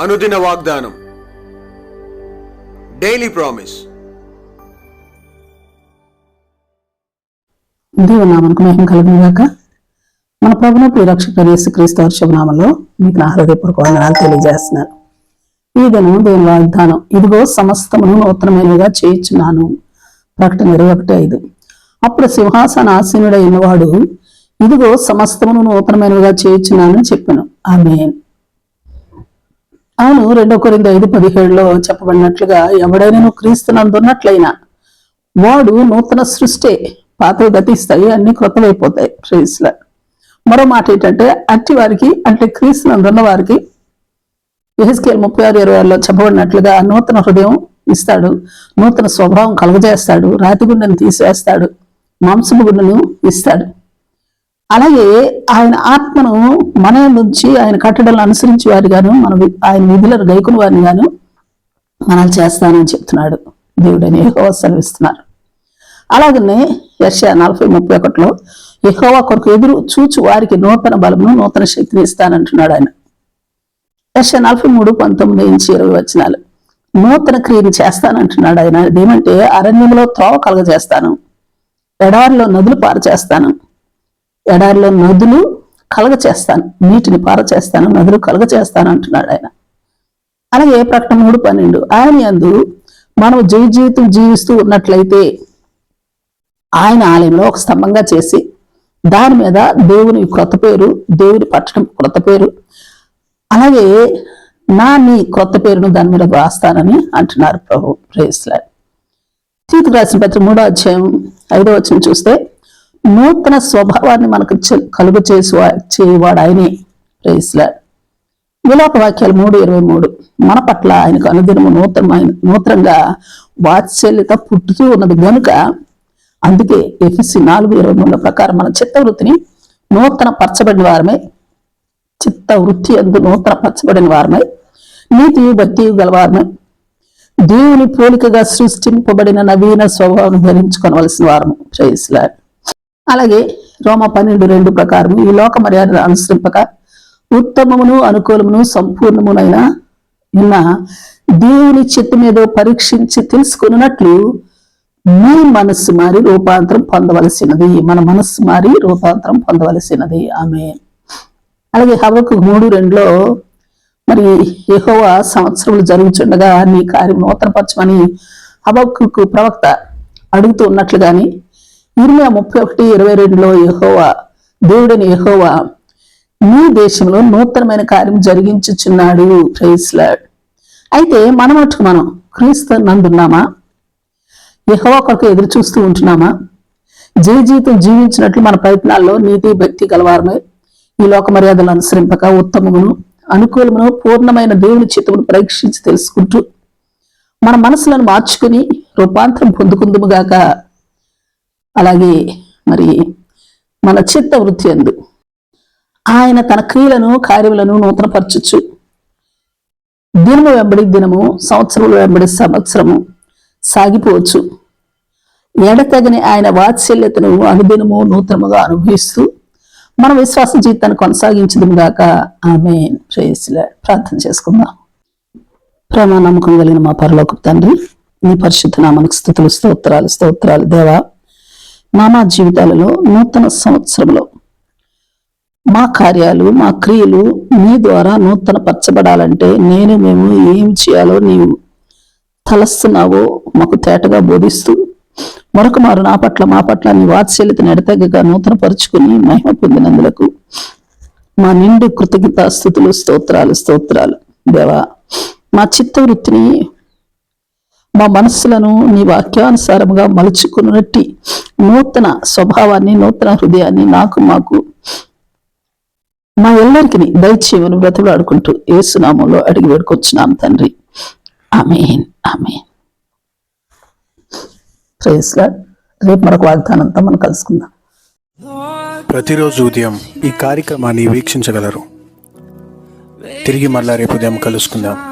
అనుదిన వాగ్దానం. Daily promise దేవునామనకు మహిమ కలుగునుగాక. మన ప్రభును ప్రియరక్షకుడు యేసుక్రీస్తు వారి మీకు నా హృదయపూర్వక వందనాలు తెలియజేస్తున్నాను. ఈ దినం దేవుని వాగ్దానం. ఇదిగో సమస్తమును నూతనమైనగా చేయించున్నాను. ప్రకటన ఇరవై ఒకటి ఐదు. అప్పుడు సింహాసన ఆసీనుడైన వాడు ఇదిగో సమస్తమును నూతనమైనవిగా చేయించున్నానని చెప్పాను. ఆమె అవును రెండో కొరింది ఐదు పదిహేడులో చెప్పబడినట్లుగా ఎవడైనా క్రీస్తునందున్నట్లయినా వాడు నూతన సృష్టి పాతవి గతిస్తాయి అన్ని క్రొత్తవైపోతాయి ప్రేస్ల మరో మాట ఏంటంటే అట్టి వారికి అంటే క్రీస్తునందున్న వారికి ఎహెస్కేల్ ముప్పై ఆరు ఇరవై ఆరులో చెప్పబడినట్లుగా నూతన హృదయం ఇస్తాడు నూతన స్వభావం కలుగజేస్తాడు రాతి గుండెను తీసివేస్తాడు మాంసపు గుండెను ఇస్తాడు. అలాగే ఆయన ఆత్మను మన నుంచి ఆయన కట్టడలను అనుసరించి వారిగాను మన ఆయన విధులను గైకుని వారిని గాను మనల్ని చేస్తానని చెప్తున్నాడు. దేవుడని ఎహోవా సెలవిస్తున్నారు. అలాగనే యర్ష నలభై ముప్పై ఒకటిలో ఎహోవా కొరకు ఎదురు చూచు వారికి నూతన బలమును నూతన శక్తిని ఇస్తానంటున్నాడు ఆయన. యర్ష నలభై మూడు పంతొమ్మిది నుంచి ఇరవై వచనాలు. నూతన క్రియను చేస్తానంటున్నాడు ఆయన. అదేమంటే అరణ్యంలో త్రోవ కలగజేస్తాను. ఎడారిలో నదులు పారు చేస్తాను ఎడారిలో నదులు కలగ చేస్తాను నీటిని పార చేస్తాను నదులు కలగ చేస్తాను అంటున్నాడు ఆయన. అలాగే ప్రకటన? మూడు పన్నెండు. ఆయన అందు మనం జయ జీవితం జీవిస్తూ ఉన్నట్లయితే ఆయన ఆలయంలో ఒక స్తంభంగా చేసి దాని మీద దేవుని క్రొత్త పేరు దేవుని పట్టణం క్రొత్త పేరు అలాగే నా నీ క్రొత్త పేరును దాని మీద రాస్తానని అంటున్నారు ప్రభు. ప్రేస్లాడ్ తీతుకు రాసిన పత్రిక మూడో అధ్యాయం ఐదో వచ్చిన చూస్తే నూతన స్వభావాన్ని మనకు చె- కలుగు చేసి చేయవాడు ఆయనే ప్రేస్లాడ్ విలాప వాక్యాలు మూడు ఇరవై మూడు. మన పట్ల ఆయనకు అనుదినము నూతనమైన నూతనంగా వాత్సల్యత పుట్టుతూ ఉన్నది. గనుక అందుకే ఎఫ్ఎస్సి నాలుగు ఇరవై మూడుల ప్రకారం మన చిత్తవృత్తిని నూతన పరచబడిన వారమే చిత్త వృత్తి అందు నూతన పరచబడిన వారమై నీతి భక్తి గలవారమై దేవుని పోలికగా సృష్టింపబడిన నవీన స్వభావం ధరించుకోవలసిన వారము. ప్రేయస్లాడ్ అలాగే రోమ పన్నెండు రెండు ప్రకారం ఈ లోక మర్యాద అనుసరింపక ఉత్తమమును అనుకూలమును సంపూర్ణమునైన ఉన్న దేవుని చిత్త మీద పరీక్షించి తెలుసుకున్నట్లు మీ మనస్సు మారి రూపాంతరం పొందవలసినది. మన మనస్సు మారి రూపాంతరం పొందవలసినది. ఆమె అలాగే హవకు మూడు రెండులో మరి యెహోవా సంవత్సరములు జరుగుతుండగా నీ కార్యం నూతనపరచమని హవకు ప్రవక్త అడుగుతూ ఉన్నట్లుగాని ఇరవై ముప్పై ఒకటి ఇరవై రెండులో యెహోవా దేవుడని యహోవా మీ దేశంలో నూతనమైన కార్యం జరిగించుచున్నాడు. ప్రైస్లాడ్ అయితే మన మటుకు మనం క్రీస్తు నందున్నామా యహోవా కొరకు ఎదురు చూస్తూ ఉంటున్నామా? జయ జీవితం జీవించినట్లు మన ప్రయత్నాల్లో నీతి భక్తి గలవారమే. ఈ లోక మర్యాదలు అనుసరింపక ఉత్తమమును అనుకూలమును పూర్ణమైన దేవుని చిత్తమును పరీక్షించి తెలుసుకుంటూ మన మనసులను మార్చుకుని రూపాంతరం పొందుకుందుముగాక అలాగే మరి మన చిత్త వృత్తి అందు. ఆయన తన క్రియలను కార్యములను నూతనపరచచ్చు దినము వెంబడి దినము సంవత్సరములు వెంబడి సంవత్సరము సాగిపోవచ్చు. ఎడతగని ఆయన వాత్సల్యతను అనుదినము నూతనముగా అనుభవిస్తూ మన విశ్వాస జీవితాన్ని కొనసాగించడం గాక ఆమె ప్రార్థన చేసుకుందాం. ప్రేమ నమ్మకం కలిగిన మా పరలోక తండ్రి నీ పరిశుద్ధ నామనికి స్థుతులు స్తోత్రాలు స్తోత్రాలు దేవా మా మా జీవితాలలో నూతన సంవత్సరంలో మా కార్యాలు మా క్రియలు నీ ద్వారా నూతన పరచబడాలంటే నేను మేము ఏం చేయాలో నీవు తలస్తున్నావో మాకు తేటగా బోధిస్తూ మరొక మారు నా పట్ల మా పట్ల నీ వాత్సల్యత ఎడతెగగా నూతన పరుచుకుని మహిమ పొందినందులకు మా నిండు కృతజ్ఞత స్థుతులు స్తోత్రాలు స్తోత్రాలు. దేవా మా చిత్తవృత్తిని మా మనస్సులను నీ వాక్యానుసారముగా మలుచుకున్నట్టి నూతన స్వభావాన్ని నూతన హృదయాన్ని నాకు మాకు మా ఎల్లరికి దయచేయమని బ్రతులాడుకుంటూ ఏసునామంలో అడిగి వేడుకొచ్చున్నాం తండ్రి. ఆమెన్. ఆమెన్. ప్రేస్లా రేపు మరొక వాగ్దానంతో మనం కలుసుకుందాం. ప్రతిరోజు ఉదయం ఈ కార్యక్రమాన్ని వీక్షించగలరు. తిరిగి మళ్ళా రేపు ఉదయం కలుసుకుందాం.